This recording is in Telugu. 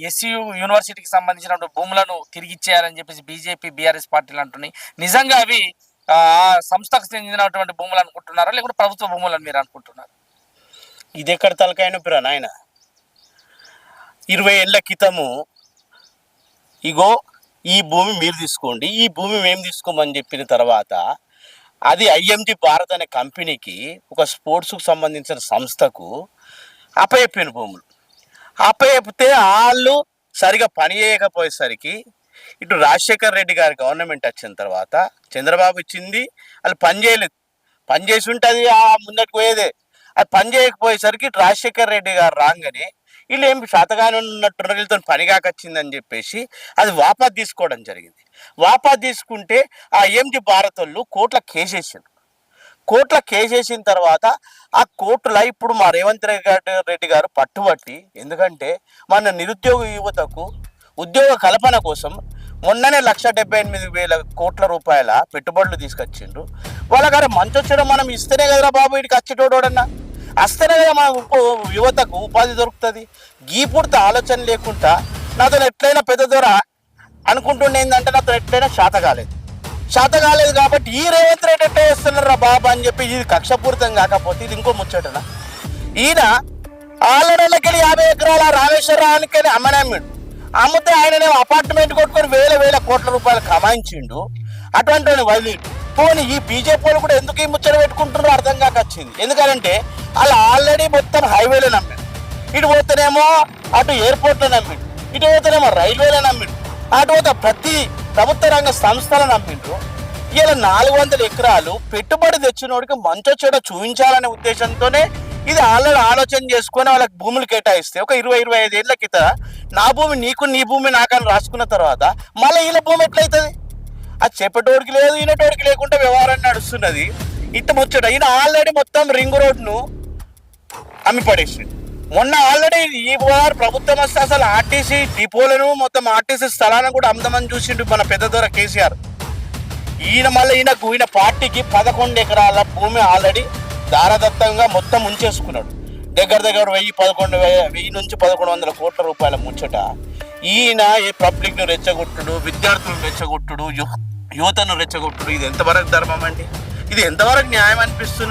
ఎస్యు యూనివర్సిటీకి సంబంధించిన భూములను తిరిగి ఇచ్చేయాలని చెప్పేసి బీజేపీ బీఆర్ఎస్ పార్టీలు అంటున్నాయి. నిజంగా అవి ఆ సంస్థకు చెందినటువంటి భూములు అనుకుంటున్నారా? లేకుంటే ప్రభుత్వ భూములు మీరు అనుకుంటున్నారు? ఇది ఎక్కడ తలకైన పిరా నాయన? ఇరవై ఏళ్ళ క్రితము ఇగో ఈ భూమి మీరు తీసుకోండి ఈ భూమి మేము తీసుకోమని చెప్పిన తర్వాత అది ఐఎండి భారత్ అనే కంపెనీకి ఒక స్పోర్ట్స్కు సంబంధించిన సంస్థకు అప్పచెప్పిన భూములు. అప్పచెప్తే వాళ్ళు సరిగా పని చేయకపోయేసరికి ఇటు రాజశేఖర్ రెడ్డి గారి గవర్నమెంట్ వచ్చిన తర్వాత చంద్రబాబు ఇచ్చింది వాళ్ళు పని చేయలేదు. పని చేసి ఉంటుంది అది పోయేదే. అది పని చేయకపోయేసరికి రాజశేఖర్ రెడ్డి గారు రాగానే వీళ్ళు ఏం శాతగానే ఉన్నట్టు వీళ్ళతో పని కాకొచ్చిందని చెప్పేసి అది వాపా తీసుకోవడం జరిగింది. వాపా తీసుకుంటే ఆ ఎంజి భారత్ వాళ్ళు కోట్ల కేసేసారు కోట్ల కేసేసిన తర్వాత ఆ కోర్టులో ఇప్పుడు మా రేవంత్ రెడ్డి గారు- రెడ్డి గారు పట్టుబట్టి ఎందుకంటే మన నిరుద్యోగ యువతకు ఉద్యోగ కల్పన కోసం మొన్ననే లక్ష డెబ్బై ఎనిమిది వేల కోట్ల రూపాయల పెట్టుబడులు తీసుకొచ్చిండ్రు వాళ్ళ గారు మంచొచ్చడం మనం ఇస్తేనే కదరా బాబు వీడికి వచ్చేటోడన్నా వస్తేనే కదా మన యువతకు ఉపాధి దొరుకుతుంది. గీ పుడితే ఆలోచన లేకుండా నాతో ఎట్లయినా పెద్ద దొర అనుకుంటుండే ఏంటంటే నాతో ఎట్లయినా శాత కాలేదు. శాత కాలేదు కాబట్టి ఈ రేవంత్ రెడ్డి ఎట్లా చేస్తున్నారు రా బాబా అని చెప్పి ఇది కక్షపూరితం కాకపోతే ఇది ఇంకో ముచ్చటనా? ఈయన ఆలడలకెళ్ళి యాభై ఎకరాల రామేశ్వరానికి అమ్మనమ్మిడు అమ్మితే ఆయననే అపార్ట్మెంట్ కొట్టుకొని వేల వేల కోట్ల రూపాయలు కమాయించిండు. అటువంటి వాడిని వదిలి పోనీ ఈ బీజేపీ వాళ్ళు కూడా ఎందుకు ఈ ముచ్చట పెట్టుకుంటున్నారో అర్థం కాక వచ్చింది. ఎందుకంటే వాళ్ళు ఆల్రెడీ మొత్తం హైవేలో నమ్మాడు. ఇటు పోతేనేమో అటు ఎయిర్పోర్ట్లో నమ్మిడు. ఇటు పోతేనేమో రైల్వేలో నమ్మిడు. అటు పోతే ప్రతి ప్రభుత్వ రంగ సంస్థలను నమ్మిండ్రు. ఇలా నాలుగు వందల ఎకరాలు పెట్టుబడి తెచ్చినోడికి మంచో చెడ చూపించాలనే ఉద్దేశంతోనే ఇది ఆల్రెడీ ఆలోచన చేసుకొని వాళ్ళకి భూములు కేటాయిస్తే ఒక ఇరవై ఇరవై ఐదు ఏళ్ళ కింద నా భూమి నీకు నీ భూమి నాకని రాసుకున్న తర్వాత మళ్ళీ వీళ్ళ భూమి ఎట్లయితుంది? అది చెప్పేటోడికి లేదు ఈయనటోడికి లేకుండా వ్యవహారం నడుస్తున్నది. ఇట్ట ముచ్చట ఈయన ఆల్రెడీ మొత్తం రింగ్ రోడ్ను అమ్మిపడేసింది మొన్న ఆల్రెడీ ఈ వారు ప్రభుత్వం వస్తే అసలు ఆర్టీసీ డిపోలను మొత్తం ఆర్టీసీ స్థలాన్ని కూడా అమ్ముదామని చూసిండు మన పెద్ద దొర కేసీఆర్. ఈయన మళ్ళీ ఈయనకు ఈయన పార్టీకి పదకొండు ఎకరాల భూమి ఆల్రెడీ దారదత్తంగా మొత్తం ఉంచేసుకున్నాడు. దగ్గర దగ్గర వెయ్యి పదకొండు వే- వెయ్యి నుంచి పదకొండు వందల కోట్ల రూపాయల ముచ్చట. ఈయన ఈ పబ్లిక్ను రెచ్చగొట్టుడు విద్యార్థులను రెచ్చగొట్టుడు యువతను రెచ్చగొట్టుడు. ఇది ఎంతవరకు ధర్మం అండి? ఇది ఎంతవరకు న్యాయం అనిపిస్తుంది?